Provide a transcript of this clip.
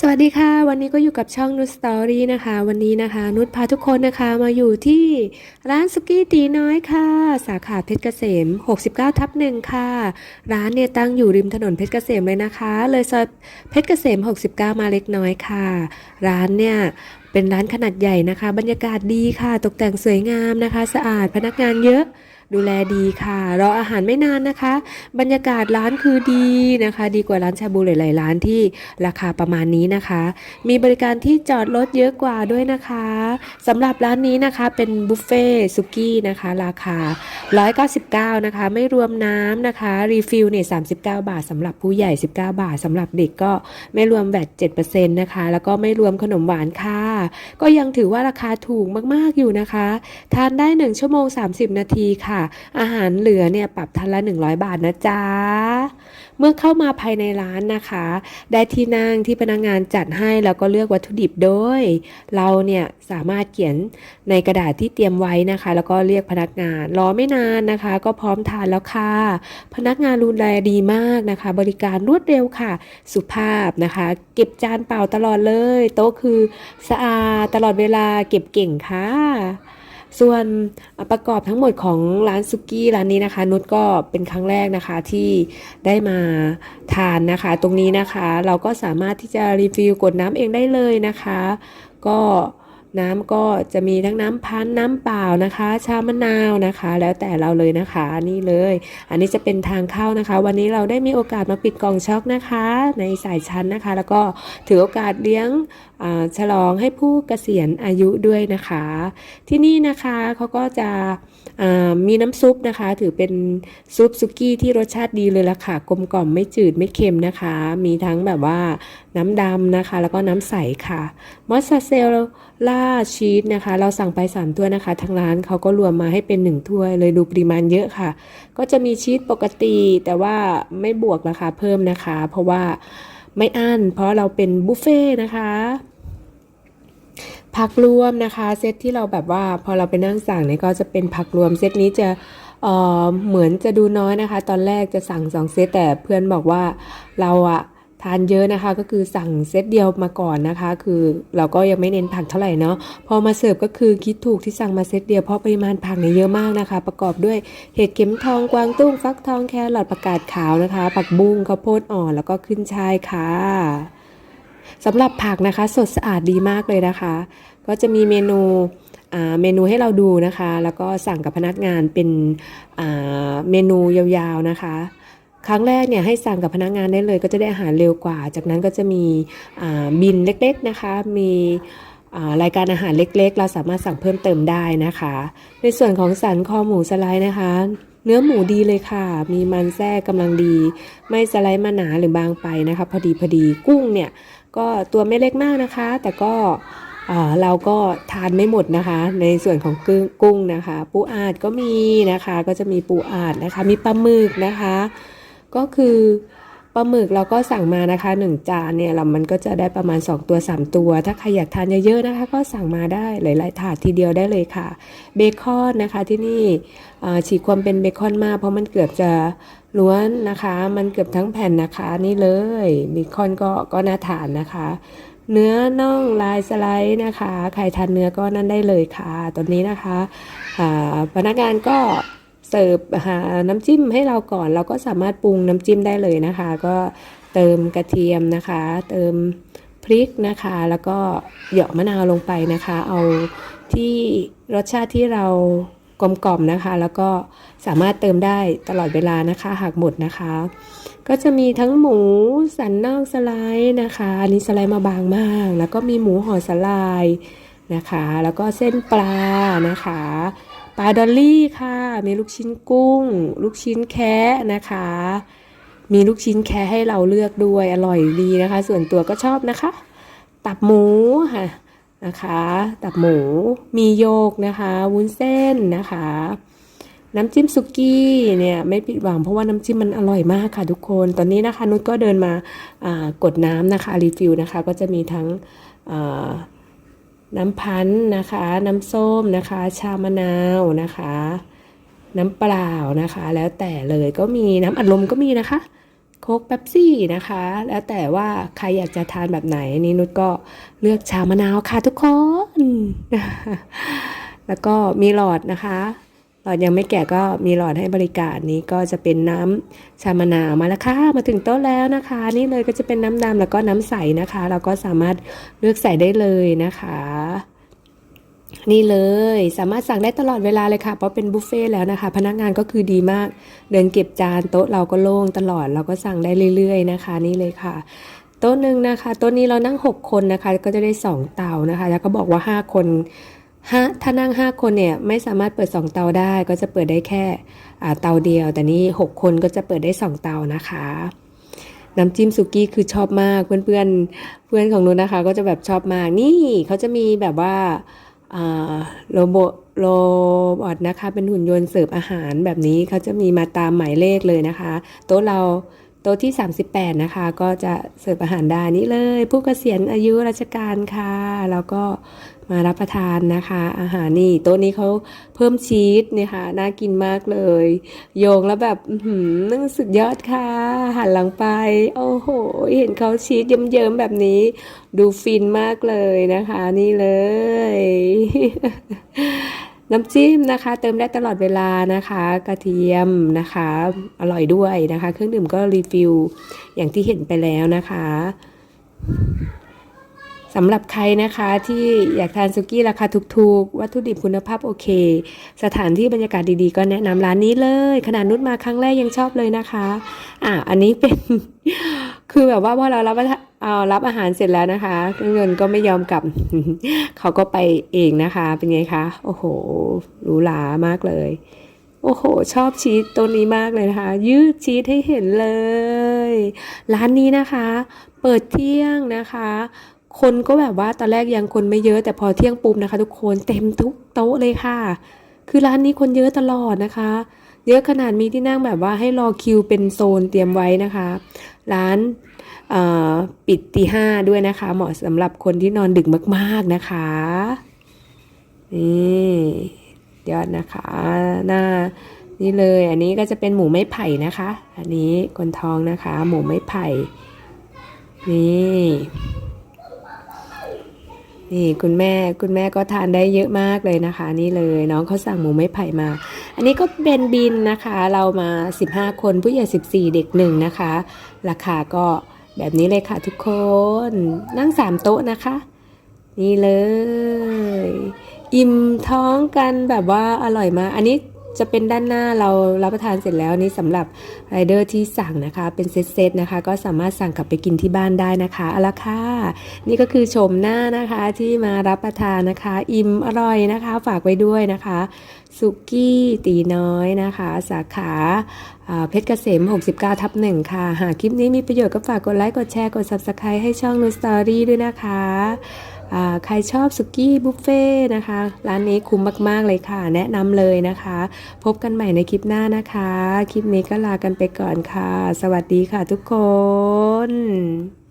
สวัสดีค่ะ วันนี้ก็อยู่กับช่องนุชสตอรี่นะคะ วันนี้นะคะ นุชพาทุกคนนะคะมาอยู่ที่ร้านสุกี้ตีน้อยค่ะ สาขาเพชรเกษม 69 ทับหนึ่งค่ะ ร้านเนี่ยตั้งอยู่ริมถนนเพชรเกษมเลยนะคะ เลยซอยเพชรเกษม 69 มาเล็กน้อยค่ะ ร้านเนี่ยเป็นร้านขนาดใหญ่นะคะ บรรยากาศดีค่ะ ตกแต่งสวยงามนะคะ สะอาดพนักงานเยอะ ดูแลดีค่ะ รออาหารไม่นานนะคะ บรรยากาศร้านคือดีนะคะ ดีกว่าร้านชาบูหลายๆร้านที่ราคาประมาณนี้นะคะ มีบริการที่จอดรถเยอะกว่าด้วยนะคะสำหรับร้านนี้นะคะเป็นบุฟเฟ่ซุกี้นะคะ ราคา 199 นะคะ ไม่รวมน้ำนะคะ รีฟิลเนี่ย39 บาทสำหรับผู้ใหญ่ 19 บาทสำหรับเด็กก็ไม่รวมแวด7%นะคะ แล้วก็ไม่รวมขนมหวานค่ะ ก็ยังถือว่าราคาถูกมากๆอยู่นะคะ ทานได้ 1 ชั่วโมง 30 นาทีค่ะอาหารเหลือเนี่ยปรับทันละ 100 บาทนะจ๊ะ เมื่อเข้ามาภายในร้านนะคะ ได้ที่นั่งที่พนักงานจัดให้แล้วก็เลือกวัตถุดิบโดย เราเนี่ยสามารถเขียนในกระดาษที่เตรียมไว้นะคะ แล้วก็เรียกพนักงานรอไม่นานนะคะ ก็พร้อมทานแล้วค่ะ พนักงานดูแลดีมากนะคะ บริการรวดเร็วค่ะ สุภาพนะคะ เก็บจานเปล่าตลอดเลย โต๊ะคือสะอาดตลอดเวลาเก็บเก่งค่ะ ส่วนประกอบทั้งหมดของร้านซุกี้ร้านนี้นะคะนุชก็เป็นครั้งแรกนะคะที่ได้มาทานนะคะ ตรงนี้นะคะ เราก็สามารถที่จะรีฟิลกดน้ำเองได้เลยนะคะ ก็ น้ำก็จะมีทั้งน้ำพันน้ำเปล่านะคะ ชามะนาวนะคะ แล้วแต่เราเลยนะคะนี่เลย อันนี้จะเป็นทางเข้านะคะ วันนี้เราได้มีโอกาสมาปิดกล่องช็อกนะคะ ในสายชั้นนะคะ แล้วก็ถือโอกาสเลี้ยงฉลองให้ผู้เกษียณอายุด้วยนะคะ ที่นี่นะคะเขาก็จะมีน้ำซุปนะคะ ถือเป็นซุปซุกี้ที่รสชาติดีเลยล่ะค่ะกลมกล่อมไม่จืดไม่เค็มนะคะ มีทั้งแบบว่า น้ำดำนะคะ แล้วก็น้ำใสค่ะมอสซาเซลล่าชีสนะคะ เราสั่งไป3ถ้วยนะคะ ทางร้านเขาก็รวมมาให้เป็น 1 ถ้วย เลยดูปริมาณเยอะค่ะ ก็จะมีชีสปกติ แต่ว่าไม่บวกราคาเพิ่มนะคะ เพราะว่าไม่อั้นเพราะเราเป็นบุฟเฟ่นะคะผักรวมนะคะเซตที่เราแบบว่าพอเราไปนั่งสั่งเนี่ยก็จะเป็นผักรวมเซตนี้จะเออเหมือนจะดูน้อยนะคะ ตอนแรกจะสั่งสองเซตแต่เพื่อนบอกว่าเราอะ ทานเยอะนะคะ ก็คือสั่งเซตเดียวมาก่อนนะคะ คือเราก็ยังไม่เน้นผักเท่าไหร่เนาะพอมาเสิร์ฟก็คือคิดถูกที่สั่งมาเซตเดียวเพราะปริมาณผักเนี่ยเยอะมากนะคะ ประกอบด้วยเห็ดเข็มทองกวางตุ้งฟักทองแครอทผักกาดขาวนะคะ ผักบุ้งข้าวโพดอ่อนแล้วก็ขึ้นช่ายค่ะสำหรับผักนะคะ สดสะอาดดีมากเลยนะคะ ก็จะมีเมนูเมนูให้เราดูนะคะ แล้วก็สั่งกับพนักงานเป็นเมนูยาวๆนะคะ ครั้งแรกเนี่ยให้สั่งกับพนักงานได้เลยก็จะได้อาหารเร็วกว่า จากนั้นก็จะมีบินเล็กๆนะคะ มีรายการอาหารเล็กๆ เราสามารถสั่งเพิ่มเติมได้นะคะ ในส่วนของสันคอหมูสไลด์นะคะ เนื้อหมูดีเลยค่ะ มีมันแทรกกำลังดี ไม่สไลด์มาหนาหรือบางไปนะคะ พอดีพอดีกุ้งเนี่ยก็ตัวไม่เล็กมากนะคะ แต่ก็เอ่อเราก็ทานไม่หมดนะคะ ในส่วนของกุ้งกุ้งนะคะ ปูอาดก็มีนะคะ ก็จะมีปูอาดนะคะ มีปลาหมึกนะคะ ก็คือปลาหมึกเราก็สั่งมานะคะหนึ่งจานเนี่ยเรามันก็จะได้ประมาณ 2 ตัว 3 ตัว ถ้าใครอยากทานเยอะๆนะคะ ก็สั่งมาได้หลายๆถาดทีเดียวได้เลยค่ะ เบคอนนะคะที่นี่ฉีกความเป็นเบคอนมากเพราะมันเกือบจะล้วนนะคะ มันเกือบทั้งแผ่นนะคะนี่เลยเบคอนก็ก็น่าทานนะคะ เนื้อน่องลายสไลด์นะคะ ใครทานเนื้อก็นั่นได้เลยค่ะตอนนี้นะคะพนักงานก็ เสิร์ฟหาน้ำจิ้มให้เราก่อน เราก็สามารถปรุงน้ำจิ้มได้เลยนะคะ ก็เติมกระเทียมนะคะ เติมพริกนะคะ แล้วก็เหยาะมะนาวลงไปนะคะ เอาที่รสชาติที่เรากลมกล่อมนะคะ แล้วก็สามารถเติมได้ตลอดเวลานะคะ หากหมดนะคะ ก็จะมีทั้งหมูสันนอกสไลด์นะคะอันนี้สไลด์มาบางมาก แล้วก็มีหมูห่อสไลด์นะคะ แล้วก็เส้นปลานะคะ ปลาดอลลี่ค่ะ มีลูกชิ้นกุ้ง ลูกชิ้นแคะนะคะ มีลูกชิ้นแคะให้เราเลือกด้วยอร่อยดีนะคะ ส่วนตัวก็ชอบนะคะ ตับหมูค่ะนะคะ ตับหมูมีโยกนะคะ วุ้นเส้นนะคะ น้ำจิ้มสุกี้เนี่ยไม่ผิดหวังเพราะว่าน้ำจิ้มมันอร่อยมากค่ะทุกคนตอนนี้นะคะนุชก็เดินมากดน้ำนะคะรีฟิลนะคะ ก็จะมีทั้งอ น้ำพันธ์นะคะ น้ำส้มนะคะ ชามะนาวนะคะ น้ำเปล่านะคะ แล้วแต่เลยก็มีน้ำอัดลมก็มีนะคะ โค้กเป๊ปซี่นะคะ แล้วแต่ว่าใครอยากจะทานแบบไหนนี่นุชก็เลือกชามะนาวค่ะทุกคน แล้วก็มีหลอดนะคะ หลอดยังไม่แก่ก็มีหลอดให้บริการนี้ก็จะเป็นน้ำชามะนาวมาแล้วค่ะมาถึงโต๊ะแล้วนะคะ นี่เลยก็จะเป็นน้ำดำแล้วก็น้ำใสนะคะ เราก็สามารถเลือกใส่ได้เลยนะคะ นี่เลยสามารถสั่งได้ตลอดเวลาเลยค่ะ เพราะเป็นบุฟเฟ่ต์แล้วนะคะ พนักงานก็คือดีมาก เดินเก็บจานโต๊ะเราก็โล่งตลอดเราก็สั่งได้เรื่อย ๆ นะคะ นี่เลยค่ะโต๊ะหนึ่งนะคะโต๊ะนี้เรานั่ง 6 คนนะคะ ก็จะได้ 2 เตานะคะ แล้วก็บอกว่า 5 คน ห้าถ้านั่ง 5 คนเนี่ยไม่สามารถเปิด 2 เตาได้ก็จะเปิดได้แค่เตาเดียว แต่นี่ 6 คนก็จะเปิดได้ 2 เตานะคะ น้ำจิ้มสุกี้คือชอบมากเพื่อนเพื่อนๆเพื่อนของนุนนะคะ ก็จะแบบชอบมากนี่เขาจะมีแบบว่าโรบอโรบอทนะคะ เป็นหุ่นยนต์เสิร์ฟอาหารแบบนี้เขาจะมีมาตามหมายเลขเลยนะคะ โต๊ะเราโต๊ะที่ 38 นะคะ ก็จะเสิร์ฟอาหารได้นี่เลย ผู้เกษียณอายุราชการค่ะ แล้วก็ มารับประทานนะคะ อาหารนี่โต๊ะนี้เขาเพิ่มชีสเนี่ยค่ะน่ากินมากเลย โยงแล้วแบบหือนึกสุดยอดค่ะหันหลังไป โอ้โห เห็นเขาชีสเยิ้มๆแบบนี้ ดูฟินมากเลยนะคะ นี่เลย น้ำจิ้มนะคะ เติมได้ตลอดเวลานะคะ กระเทียมนะคะ อร่อยด้วยนะคะ เครื่องดื่มก็รีฟิลอย่างที่เห็นไปแล้วนะคะ สำหรับใครนะคะที่อยากทานสุกี้ราคาถูกๆ วัตถุดิบคุณภาพโอเค สถานที่บรรยากาศดีๆ ก็แนะนำร้านนี้เลย ขนาดนุชมาครั้งแรกยังชอบเลยนะคะ อะอันนี้เป็น คือแบบว่าพอเรารับเอารับอาหารเสร็จแล้วนะคะเงยนก็ไม่ยอมกลับ เขาก็ไปเองนะคะ เป็นไงคะ โอ้โหหรูหรามากเลย โอ้โห ชอบชีสตัวนี้มากเลยนะคะ ยืดชีสให้เห็นเลย ร้านนี้นะคะ เปิดเที่ยงนะคะ คนก็แบบว่าตอนแรกยังคนไม่เยอะแต่พอเที่ยงปุ๊บนะคะ ทุกคนเต็มทุกโต๊ะเลยค่ะ คือร้านนี้คนเยอะตลอดนะคะ เยอะขนาดมีที่นั่งแบบว่าให้รอคิวเป็นโซนเตรียมไว้นะคะ ร้านปิดตีห้าด้วยนะคะ เหมาะสำหรับคนที่นอนดึกมาก ๆนะคะนี่ยอดนะคะ หน้านี่เลย อันนี้ก็จะเป็นหมูไม้ไผ่นะคะ อันนี้คนท้องนะคะ หมูไม้ไผ่นี่ นี่คุณแม่คุณแม่ก็ทานได้เยอะมากเลยนะคะ นี่เลยน้องเขาสั่งหมูไม้ไผ่มา อันนี้ก็เป็นบินนะคะ เรามา 15 คนผู้ใหญ่14 เด็กหนึ่งนะคะ ราคาก็แบบนี้เลยค่ะทุกคนนั่ง 3 โต๊ะนะคะ นี่เลย อิ่มท้องกันแบบว่าอร่อยมากอันนี้ จะเป็นด้านหน้าเรารับประทานเสร็จแล้วนี่สำหรับไรเดอร์ที่สั่งนะคะ เป็นเซตๆนะคะ ก็สามารถสั่งกลับไปกินที่บ้านได้นะคะเอาละค่ะนี่ก็คือชมหน้านะคะที่มารับประทานนะคะ อิ่มอร่อยนะคะ ฝากไว้ด้วยนะคะสุกี้ตีน้อยนะคะ สาขาเพชรเกษม 69 ทับหนึ่งค่ะ หากคลิปนี้มีประโยชน์ก็ฝากกดไลค์ กดแชร์ กด Subscribe ให้ช่องนูสตอรี่ด้วยนะคะ ใครชอบสุกี้บุฟเฟ่นะคะ ร้านนี้คุ้มมากๆเลยค่ะ แนะนำเลยนะคะ พบกันใหม่ในคลิปหน้านะคะ คลิปนี้ก็ลากันไปก่อนค่ะ สวัสดีค่ะทุกคน